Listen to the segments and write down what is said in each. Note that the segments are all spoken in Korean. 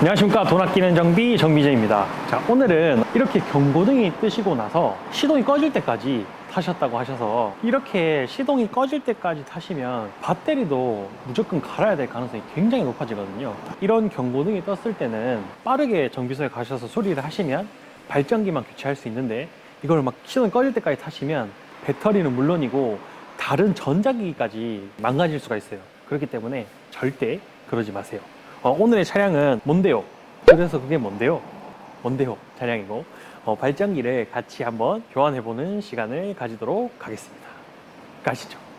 안녕하십니까. 돈 아끼는 정비 정비재입니다. 자 오늘은 이렇게 경고등이 뜨시고 나서 시동이 꺼질 때까지 타셨다고 하셔서 이렇게 시동이 꺼질 때까지 타시면 배터리도 무조건 갈아야 될 가능성이 굉장히 높아지거든요 이런 경고등이 떴을 때는 빠르게 정비소에 가셔서 수리를 하시면 발전기만 교체할 수 있는데 이걸 막 시동이 꺼질 때까지 타시면 배터리는 물론이고 다른 전자기기까지 망가질 수가 있어요 그렇기 때문에 절대 그러지 마세요 어, 오늘의 차량은 뭔데요? 그래서 그게 뭔데요? 뭔데요? 차량이고 어, 발전기를 같이 한번 교환해보는 시간을 가지도록 하겠습니다. 가시죠.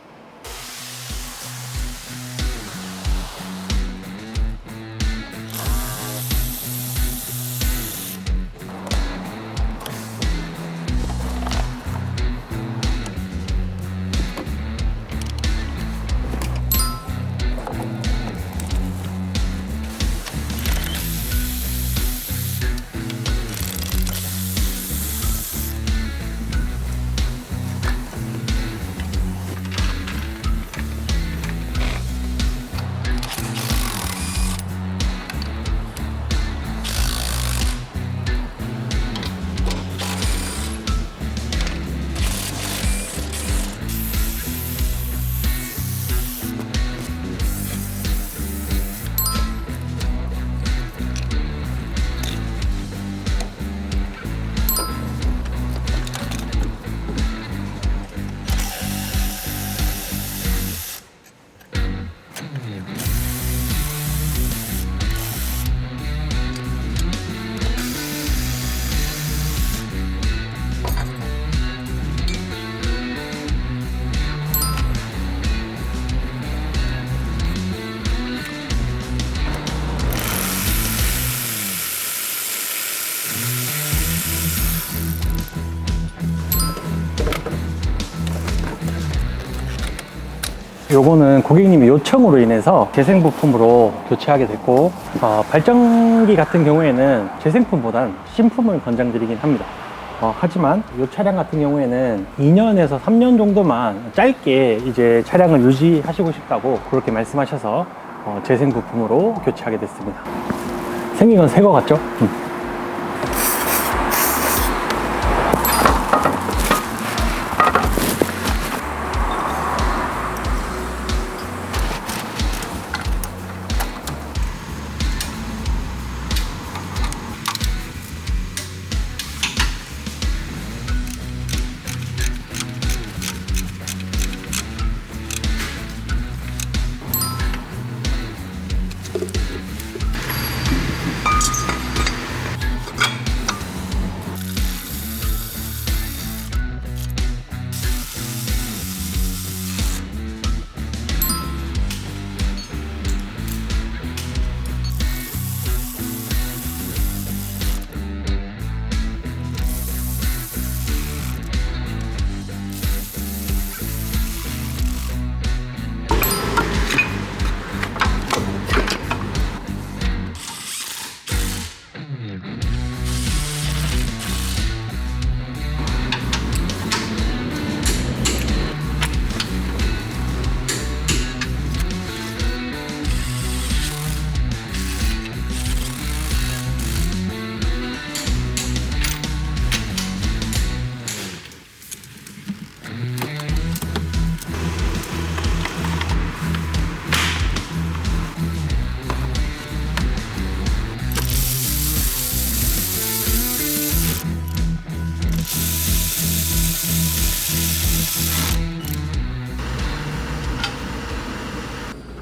요거는 고객님의 요청으로 인해서 재생 부품으로 교체하게 됐고 어, 발전기 같은 경우에는 재생품보단 신품을 권장드리긴 합니다. 어, 하지만 이 차량 같은 경우에는 2년에서 3년 정도만 짧게 이제 차량을 유지하시고 싶다고 그렇게 말씀하셔서 어, 재생 부품으로 교체하게 됐습니다. 생긴 건 새 거 같죠? 음.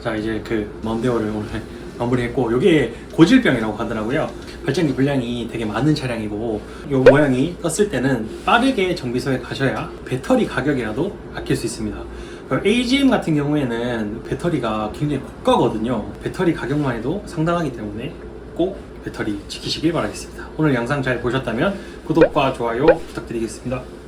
자 이제 그 먼데오를 오늘 마무리했고 이게 고질병이라고 하더라고요. 발전기 분량이 되게 많은 차량이고 이 모양이 떴을 때는 빠르게 정비소에 가셔야 배터리 가격이라도 아낄 수 있습니다. 그 AGM 같은 경우에는 배터리가 굉장히 고가거든요. 배터리 가격만 해도 상당하기 때문에 꼭 배터리 지키시길 바라겠습니다. 오늘 영상 잘 보셨다면 구독과 좋아요 부탁드리겠습니다.